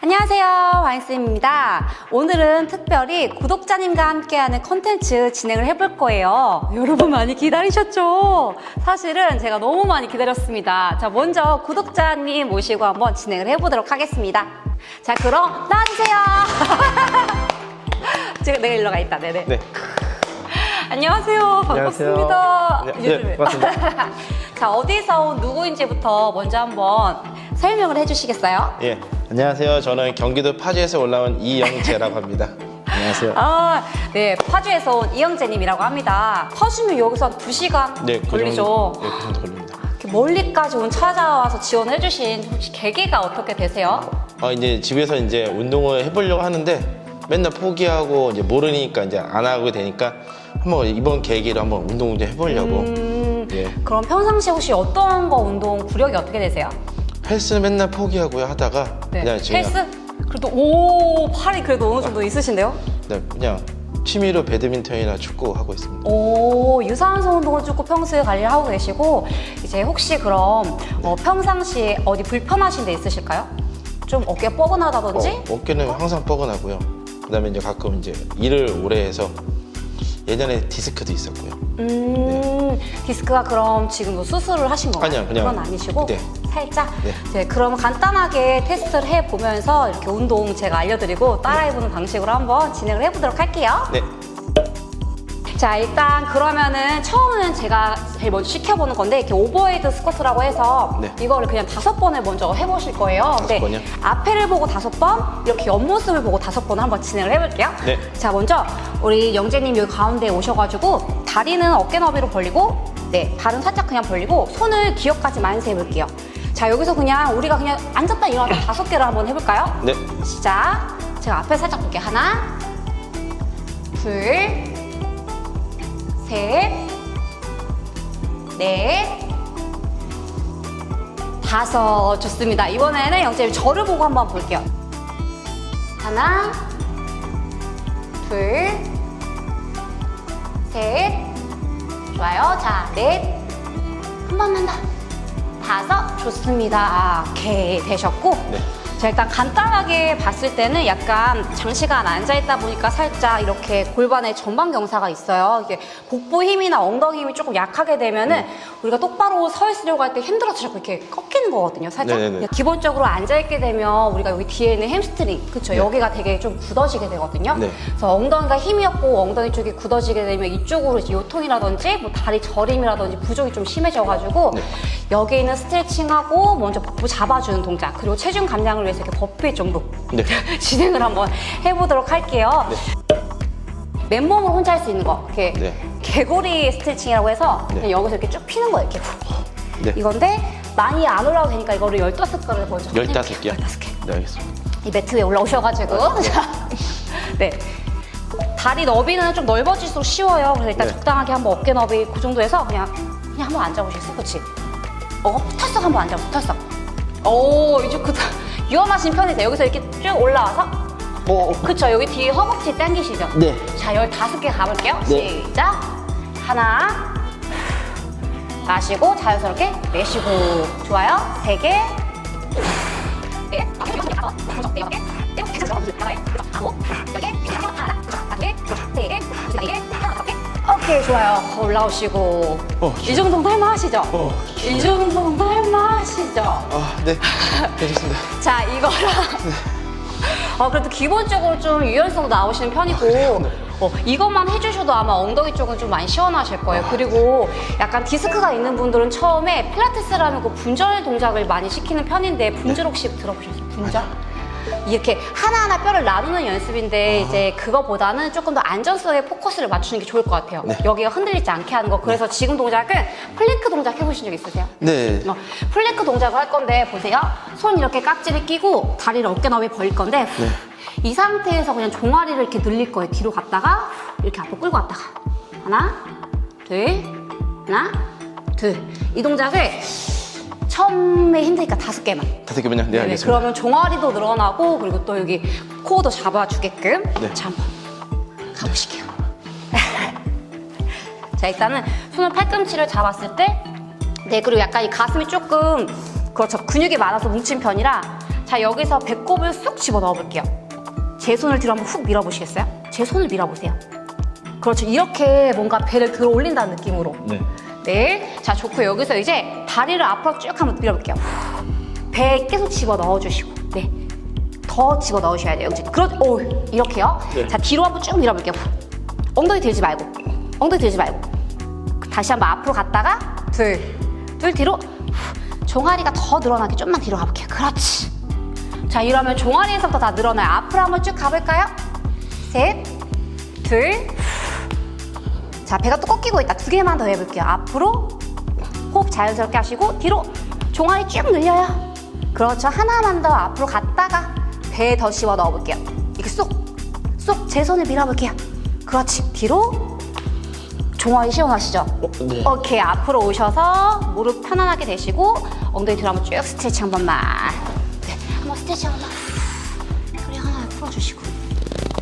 안녕하세요. 와인쌤입니다. 오늘은 특별히 구독자님과 함께하는 컨텐츠 진행을 해볼 거예요. 여러분 많이 기다리셨죠? 사실은 제가 너무 많이 기다렸습니다. 자, 먼저 구독자님 모시고 한번 진행을 해보도록 하겠습니다. 자, 그럼 나와주세요. 지금 내가 일로 가 있다. 네네. 네. 안녕하세요. 반갑습니다. 안녕하세요. 네, 네, 반갑습니다. 자, 어디서 온 누구인지부터 먼저 한번 설명을 해주시겠어요? 예. 안녕하세요. 저는 경기도 파주에서 올라온 이영재라고 합니다. 안녕하세요. 아, 네. 파주에서 온 이영재님이라고 합니다. 파주면 여기서 한 2시간 네, 그 걸리죠. 정도, 네, 그 정도 걸립니다. 이렇게 멀리까지 온 찾아와서 지원해주신 혹시 계기가 어떻게 되세요? 어, 이제 집에서 이제 운동을 해보려고 하는데 맨날 포기하고 이제 모르니까 이제 안 하게 되니까 한번 이번 계기로 한번 운동 좀 해보려고. 음, 예. 그럼 평상시 혹시 어떤 거 운동 구력이 어떻게 되세요? 헬스 맨날 포기하고요 하다가 네. 그냥 제가 헬스? 그래도 오 팔이 그래도 어느 정도 있으신데요? 네, 그냥 취미로 배드민턴이나 축구 하고 있습니다. 오 유산소 운동을 조금 평소에 관리를 하고 계시고 이제 혹시 그럼 어, 평상시에 어디 불편하신 데 있으실까요? 좀 어깨 뻐근하다든지? 어, 어깨는 항상 뻐근하고요. 그다음에 이제 가끔 이제 일을 오래 해서 예전에 디스크도 있었고요. 음, 디스크가 그럼 지금 뭐 수술을 하신 건가요? 아니요, 그냥- 그건 아니시고 네. 살짝. 네. 네, 그럼 간단하게 테스트를 해 보면서 이렇게 운동 제가 알려드리고 따라해보는 방식으로 한번 진행을 해보도록 할게요. 네. 자, 일단 그러면은 처음은 제가 제일 먼저 시켜보는 건데 이렇게 오버헤드 스쿼트라고 해서 네. 이거를 그냥 다섯 번을 먼저 해보실 거예요. 다섯 번이요? 앞에를 보고 다섯 번, 이렇게 옆모습을 보고 다섯 번 한번 진행을 해볼게요. 네. 자, 먼저 우리 영재님 여기 가운데 오셔가지고 다리는 어깨 너비로 벌리고 네, 발은 살짝 그냥 벌리고 손을 기억까지 만세 해볼게요. 자, 여기서 그냥 우리가 그냥 앉았다 일어났다 다섯 개를 한번 해볼까요? 네. 시작. 제가 앞에 살짝 볼게요. 하나, 둘, 셋, 넷, 다섯. 좋습니다. 이번에는 영재님 저를 보고 한번 볼게요. 하나, 둘, 셋, 좋아요. 자, 넷, 한 번만 더. 다섯, 좋습니다. 오케이, 되셨고. 네. 자, 일단 간단하게 봤을 때는 약간 장시간 앉아있다 보니까 살짝 이렇게 골반에 전방 경사가 있어요. 이게 복부 힘이나 엉덩이 힘이 조금 약하게 되면은 우리가 똑바로 서 있으려고 할 때 힘들어서 자꾸 이렇게 꺾 이는 거거든요, 살짝. 네네네. 기본적으로 앉아있게 되면 우리가 여기 뒤에 있는 햄스트링, 그쵸? 네. 여기가 되게 좀 굳어지게 되거든요. 네. 그래서 엉덩이가 힘이 없고 엉덩이 쪽이 굳어지게 되면 이쪽으로 이제 요통이라든지 뭐 다리 저림이라든지 부종이 좀 심해져가지고 네. 여기 있는 스트레칭하고 먼저 복부 잡아주는 동작 그리고 체중 감량을 위해서 이렇게 버피 정도 네. 진행을 한번 해보도록 할게요. 맨몸으로 혼자 할 수 있는 거 이렇게 네. 개구리 스트레칭이라고 해서 네. 여기서 이렇게 쭉 피는 거예요. 이렇게 네. 이건데 많이 안 올라오도 되니까 이거를 15개를 먼저 15개요? 15개. 네, 알겠습니다. 이 매트 위에 올라오셔가지고 자, 네 다리 너비는 좀 넓어질수록 쉬워요. 그래서 일단 네. 적당하게 한번 어깨 너비 그 정도에서 그냥 그냥 한번 앉아보시겠어요? 그렇지? 어 붙었어 한번 앉아 붙었어. 오 이제 그 위험하신 편이세요. 여기서 이렇게 쭉 올라와서 어, 그쵸 여기 뒤에 허벅지 당기시죠? 네. 자 15개 가볼게요. 네. 시작 하나 마시고 자연스럽게 내쉬고 좋아요. 세 개. 네. 오케이 좋아요 올라오시고 어, 이 정도는 할만하시죠? 어. 이 정도는 할만하시죠? 아, 네. 괜찮습니다. 자 이거랑 어, 그래도 기본적으로 좀 유연성 나오시는 편이고 어, 이것만 해주셔도 아마 엉덩이 쪽은 좀 많이 시원하실 거예요. 그리고 약간 디스크가 있는 분들은 처음에 필라테스라면 그 분절 동작을 많이 시키는 편인데 분절 혹시 들어보셨어요? 분절? 이렇게 하나하나 뼈를 나누는 연습인데 이제 그거보다는 조금 더 안전성에 포커스를 맞추는 게 좋을 것 같아요. 네. 여기가 흔들리지 않게 하는 거. 그래서 지금 동작은 플랭크 동작 해보신 적 있으세요? 네. 어, 플랭크 동작을 할 건데 보세요. 손 이렇게 깍지를 끼고 다리를 어깨 너비에 벌릴 건데 네. 이 상태에서 그냥 종아리를 이렇게 늘릴 거예요. 뒤로 갔다가 이렇게 앞으로 끌고 갔다가 하나, 둘, 하나, 둘. 이 동작을 처음에 힘드니까 다섯 개만. 다섯 개면요? 네, 네네, 알겠습니다. 그러면 종아리도 늘어나고 그리고 또 여기 코어도 잡아주게끔 네. 자 한번 가보실게요. 자 일단은 손을 팔꿈치를 잡았을 때 네 그리고 약간 이 가슴이 조금 그렇죠 근육이 많아서 뭉친 편이라 자, 여기서 배꼽을 쑥 집어 넣어 볼게요. 제 손을 뒤로 한번 훅 밀어보시겠어요? 제 손을 밀어보세요. 그렇죠. 이렇게 뭔가 배를 들어 올린다는 느낌으로. 네. 네. 자, 좋고 여기서 이제 다리를 앞으로 쭉 한번 밀어볼게요. 배에 계속 집어 넣어주시고. 네. 더 집어 넣으셔야 돼요. 여기. 그렇, 오, 이렇게요. 네. 자, 뒤로 한번 쭉 밀어볼게요. 엉덩이 들지 말고. 엉덩이 들지 말고. 다시 한번 앞으로 갔다가 둘, 둘 뒤로. 후, 종아리가 더 늘어나게 좀만 뒤로 가볼게요. 그렇지. 자, 이러면 종아리 에서부터 다 늘어나요. 앞으로 한번 쭉 가볼까요? 셋, 둘, 자, 배가 또 꺾이고 있다. 두 개만 더 해볼게요. 앞으로 호흡 자연스럽게 하시고 뒤로 종아리 쭉 늘려요. 그렇죠. 하나만 더 앞으로 갔다가 배에 더 씹어 넣어볼게요. 이렇게 쏙, 쏙 제 손을 밀어볼게요. 그렇지. 뒤로 종아리 시원하시죠? 어, 네. 오케이. 앞으로 오셔서 무릎 편안하게 대시고 엉덩이 뒤로 한번 쭉 스트레치 한 번만. 번만. 허리 하나 풀어주시고.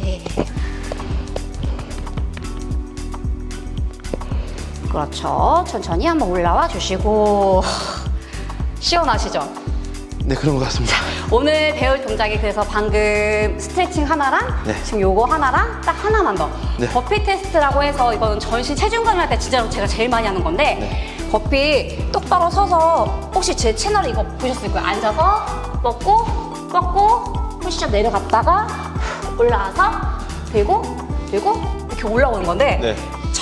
네. 그렇죠. 천천히 한번 올라와 주시고 시원하시죠? 네, 그런 것 같습니다. 오늘 배울 동작이 그래서 방금 스트레칭 하나랑 네. 지금 요거 하나랑 딱 하나만 더 네. 버피 테스트라고 해서 이거는 전신 체중감 할때 진짜로 제가 제일 많이 하는 건데 네. 버피 똑바로 서서 혹시 제 채널 이거 보셨을 거예요 앉아서 뻗고 뻗고 푸시업 내려갔다가 올라와서 들고 들고 이렇게 올라오는 건데 네.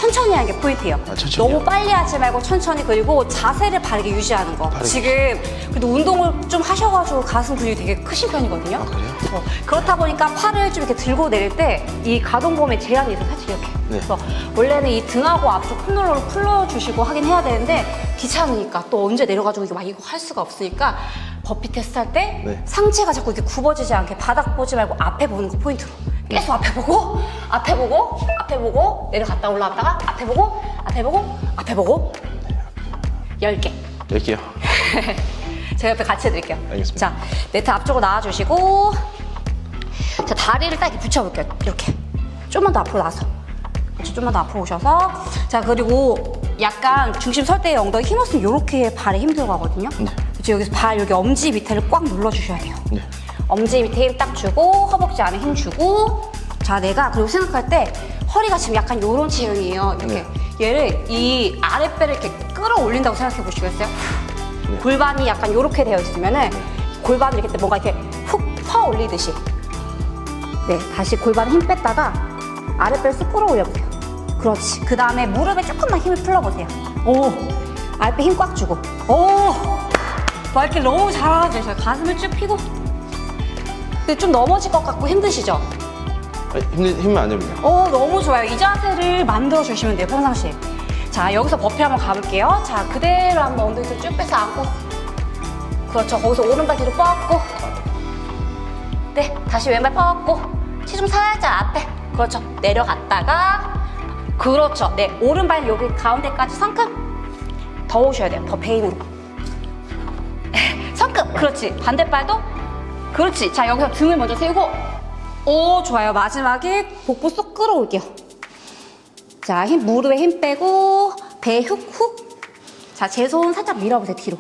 천천히 하는 게 포인트예요. 아, 천천히요? 너무 빨리 하지 말고 천천히 그리고 자세를 바르게 유지하는 거. 바르게. 지금 그래도 운동을 좀 하셔가지고 가슴 근육이 되게 크신 편이거든요. 아, 그래요? 어, 그렇다 보니까 팔을 좀 이렇게 들고 내릴 때 이 가동범위에 제한이 있어 살짝 이렇게. 네. 그래서 원래는 이 등하고 앞쪽 폼롤러를 풀어주시고 하긴 해야 되는데 귀찮으니까 또 언제 내려가지고 이거 막 이거 할 수가 없으니까 버피 테스트 할 때 네. 상체가 자꾸 이렇게 굽어지지 않게 바닥 보지 말고 앞에 보는 거 포인트로 계속 앞에 보고 앞에 보고 앞에 보고 내려갔다 올라왔다가 앞에 보고 앞에 보고 앞에 보고 10개 여기요. 제가 옆에 같이 해드릴게요. 알겠습니다. 자, 네트 앞쪽으로 나와주시고, 자, 다리를 딱 이렇게 붙여볼게요. 이렇게. 좀만 더 앞으로 나와서. 그렇죠. 좀만 더 앞으로 오셔서. 자, 그리고 약간 중심 설 때 엉덩이 힘 없으면 이렇게 발에 힘 들어가거든요. 네. 그렇죠. 여기서 발, 여기 엄지 밑에를 꽉 눌러주셔야 돼요. 네. 엄지 밑에 힘 딱 주고, 허벅지 안에 힘 주고. 자, 내가 그리고 생각할 때 허리가 지금 약간 요런 체형이에요. 이렇게. 얘를 이 아랫배를 이렇게 끌어올린다고 생각해 보시겠어요? 네. 골반이 약간 이렇게 되어 있으면은 골반을 이렇게 뭔가 이렇게 훅 퍼 올리듯이 네 다시 골반 힘 뺐다가 아랫배를 쓱 끌어올려보세요 그렇지 그 다음에 무릎에 조금만 힘을 풀어보세요 오 아랫배 힘 꽉 주고 오 말길 너무 잘하죠 가슴을 쭉 펴고 근데 좀 넘어질 것 같고 힘드시죠? 아, 힘들, 힘은 안 됩니다. 오, 너무 좋아요. 이 자세를 만들어 주시면 돼요, 평상시에. 자, 여기서 버피 한번 가볼게요. 자, 그대로 한번 엉덩이 쭉 빼서 안고. 그렇죠. 거기서 오른발 뒤로 뻗고. 네, 다시 왼발 뻗고. 체중 살짝 앞에. 그렇죠. 내려갔다가. 그렇죠. 네, 오른발 여기 가운데까지 성큼. 더 오셔야 돼요. 더 배임으로. 성큼. 그렇지. 반대발도. 그렇지. 자, 여기서 등을 먼저 세우고. 오, 좋아요. 마지막에 복부 쏙 끌어올게요. 자, 힘, 무릎에 힘 빼고, 배 훅, 훅. 자, 제 손 살짝 밀어보세요, 뒤로.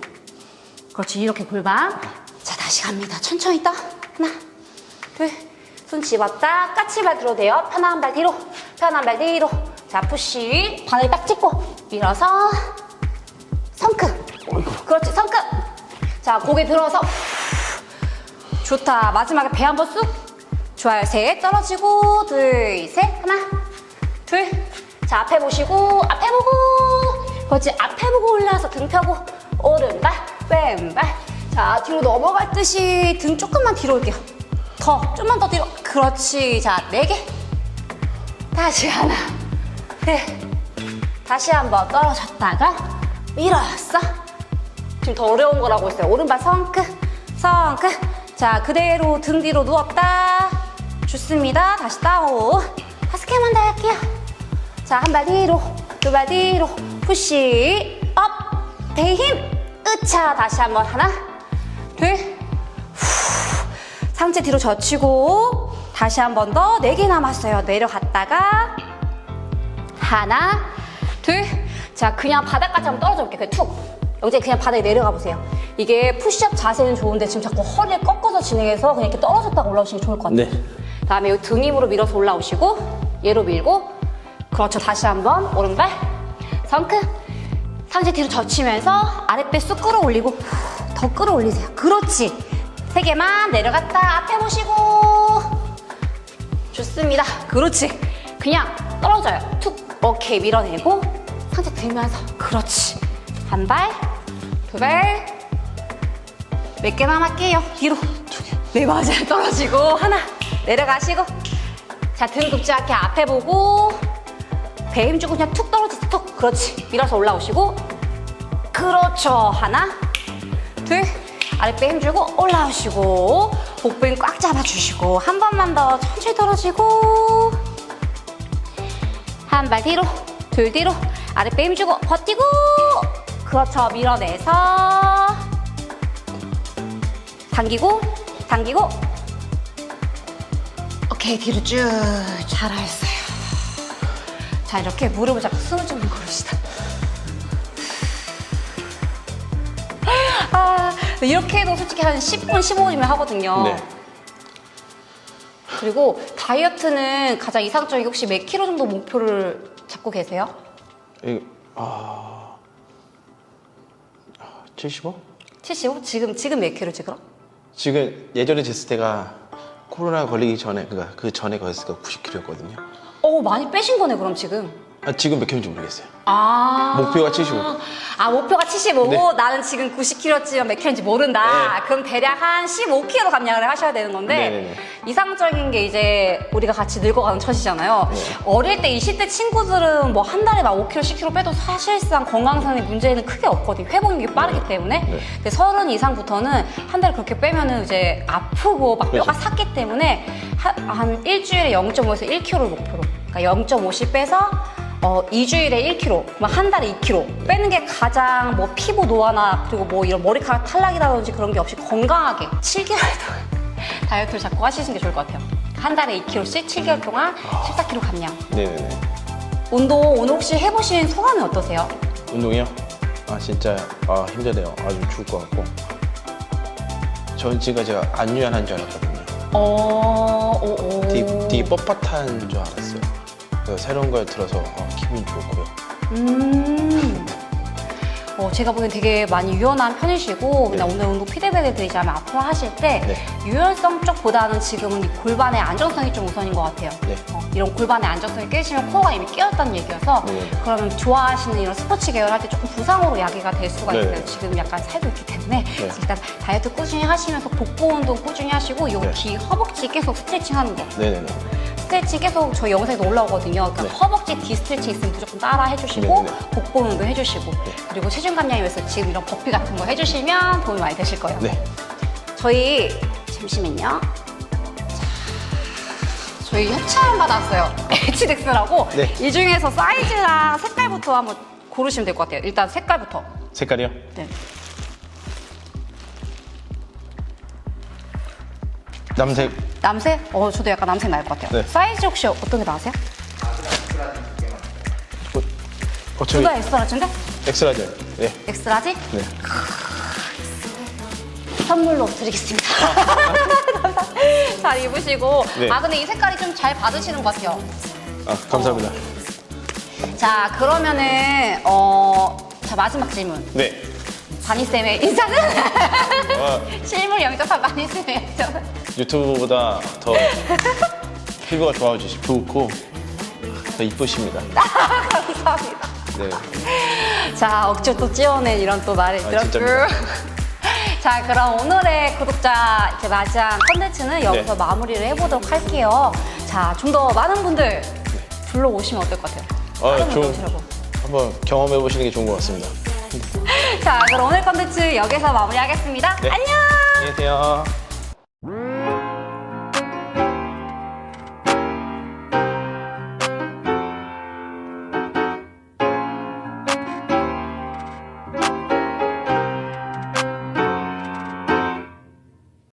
그렇지, 이렇게 골반. 자, 다시 갑니다. 천천히 떠. 하나, 둘. 손 집었다. 까치발 들어도 돼요. 편한 발 뒤로. 편한 발 뒤로. 자, 푸시. 바늘 딱 찍고. 밀어서. 성큼. 그렇지, 성큼. 자, 고개 들어서. 좋다. 마지막에 배 한번 쑥. 좋아요. 셋. 떨어지고. 둘, 셋. 하나, 둘. 자, 앞에 보시고. 앞에 보고. 그렇지. 앞에 보고 올라와서 등 펴고. 오른발, 왼발. 자, 뒤로 넘어갈 듯이 등 조금만 뒤로 올게요. 더. 좀만 더 뒤로. 그렇지. 자, 네 개. 다시 하나. 둘. 다시 한번 떨어졌다가 밀었어. 지금 더 어려운 거라고 했어요. 오른발 성크, 성크. 자, 그대로 등 뒤로 누웠다. 좋습니다. 다시 다운. 다섯 개만 더 할게요. 자, 한 발 뒤로, 두 발 뒤로. 푸시, 업, 배 힘. 으차. 다시 한번 하나, 둘. 후. 상체 뒤로 젖히고. 다시 한 번 더. 네 개 남았어요. 내려갔다가. 하나, 둘. 자, 그냥 바닥까지 한번 떨어져 볼게요. 그냥 툭. 이제 그냥 바닥에 내려가 보세요. 이게 푸시업 자세는 좋은데 지금 자꾸 허리를 꺾어서 진행해서 그냥 이렇게 떨어졌다가 올라오시는 게 좋을 것 같아요. 네. 다음에 이 등 힘으로 밀어서 올라오시고 얘로 밀고 그렇죠. 다시 한번 오른발 성크 상체 뒤로 젖히면서 아랫배 쑥 끌어올리고 후, 더 끌어올리세요. 그렇지. 세 개만 내려갔다 앞에 보시고 좋습니다. 그렇지. 그냥 떨어져요. 툭 오케이 밀어내고 상체 들면서 그렇지. 한 발, 두 발. 몇 개 남았게요? 뒤로. 네 맞아요. 떨어지고. 하나 내려가시고. 자 등 굽지 않게 앞에 보고. 배 힘 주고 그냥 툭 떨어져서 툭 그렇지. 밀어서 올라오시고. 그렇죠. 하나 둘. 아랫배 힘 주고 올라오시고. 복부 힘꽉 잡아주시고. 한 번만 더 천천히 떨어지고. 한 발 뒤로 둘 뒤로. 아랫배 힘 주고 버티고. 그렇죠. 밀어내서 당기고 당기고 오케이 뒤로 쭉 잘하셨어요 자 이렇게 무릎을 잡고 숨을 좀 고르시다 아 이렇게 해도 솔직히 한 10분 15분이면 하거든요 네. 그리고 다이어트는 가장 이상적인 혹시 몇 킬로 정도 목표를 잡고 계세요? 이, 아, 75? 75? 지금 지금 몇 킬로지 그럼? 지금 예전에 쟀을 때가 코로나 걸리기 전에 그니까 그 전에 거였을 때 90kg였거든요. 어 많이 빼신 거네 그럼 지금 아, 지금 몇 킬로인지 모르겠어요. 아 목표가 75. 아 목표가 75고 네. 나는 지금 90kg쯤 몇 킬로인지 모른다. 네. 그럼 대략 한 15kg 감량을 하셔야 되는 건데 네네네. 이상적인 게 이제 우리가 같이 늙어가는 처지잖아요. 네. 어릴 때 20대 친구들은 뭐 한 달에 막 5kg, 10kg 빼도 사실상 건강상의 문제는 크게 없거든요. 회복력이 빠르기 때문에. 네. 근데 서른 이상부터는 한 달에 그렇게 빼면은 이제 아프고 막 뼈가 그렇죠. 삭기 때문에 한, 한 일주일에 0.5에서 1kg를 목표로. 그러니까 0.5씩 빼서 어, 2주일에 1kg, 막한 달에 2kg 빼는 게 가장 뭐 피부 노화나 그리고 뭐 이런 머리카락 탈락이라든지 그런 게 없이 건강하게 7개월 동안 다이어트를 자꾸 하시는 게 좋을 것 같아요. 한 달에 2kg씩 7개월 동안 14kg 감량. 네네네. 운동 오늘 혹시 해보신 소감이 어떠세요? 운동이요? 아, 진짜 아, 힘드네요. 아주 죽을 것 같고. 전 지금 제가 안유연한 줄 알았거든요. 어, 오, 오. 되게, 되게 뻣뻣한 줄 알았어요. 그래서 새로운 걸 들어서 어, 기분이 좋고요. 음. 어, 제가 보기엔 되게 많이 유연한 편이시고 그냥 네. 오늘 운동 피드백을 드리자면 앞으로 하실 때 네. 유연성 쪽보다는 지금은 이 골반의 안정성이 좀 우선인 것 같아요. 네. 어, 이런 골반의 안정성이 깨지면 코어가 이미 깨었다는 얘기여서 네. 그러면 좋아하시는 이런 스포츠 계열 할 때 조금 부상으로 야기가 될 수가 네. 있어요. 지금 약간 살도 있기 때문에 네. 일단 다이어트 꾸준히 하시면서 복부 운동 꾸준히 하시고 요 네. 뒤 허벅지 계속 스트레칭 하는 거 네 네 네. 스트레칭 계속 저희 영상에도 올라오거든요. 그러니까 네. 허벅지 뒤 스트레칭 있으면 무조건 따라 해주시고 네, 네. 복부 운동 해주시고 그리고 체중 감량을 위해서 지금 이런 버피 같은 거 해주시면 도움이 많이 되실 거예요. 네. 저희 잠시만요. 자, 저희 협찬 받았어요. HDX라고 네. 이 중에서 사이즈랑 색깔부터 한번 고르시면 될 것 같아요. 일단 색깔부터. 색깔이요? 네. 남색. 남색? 어, 저도 약간 남색 나을 것 같아요. 네. 사이즈 혹시 어떤 게 나으세요? 어, 어 저희 둘다 엑스라지인데? 엑스라지. 네. 엑스라지? 네. 선물로 드리겠습니다. 잘 입으시고. 네. 아, 근데 이 색깔이 좀 잘 받으시는 것 같아요. 아, 감사합니다. 자, 그러면은, 어, 자, 마지막 질문. 네. 바니쌤의 인사는? 어, 실물 영접한 바니쌤의 인사는? 유튜브보다 더 피부가 좋아지시 좋고 더 이쁘십니다. 감사합니다. 네. 자, 억지로 또 찌어낸 이런 또 말을 아, 들었고. 진짜입니다. 자, 그럼 오늘의 구독자 이렇게 맞이한 컨텐츠는 여기서 네. 마무리를 해보도록 할게요. 자, 좀 더 많은 분들 불러오시면 어떨 것 같아요? 어, 다른 분들 좀 오시라고. 한번 경험해 보시는 게 좋은 것 같습니다. 자, 그럼 오늘 컨텐츠 여기서 마무리하겠습니다. 네. 안녕! 안녕히 계세요.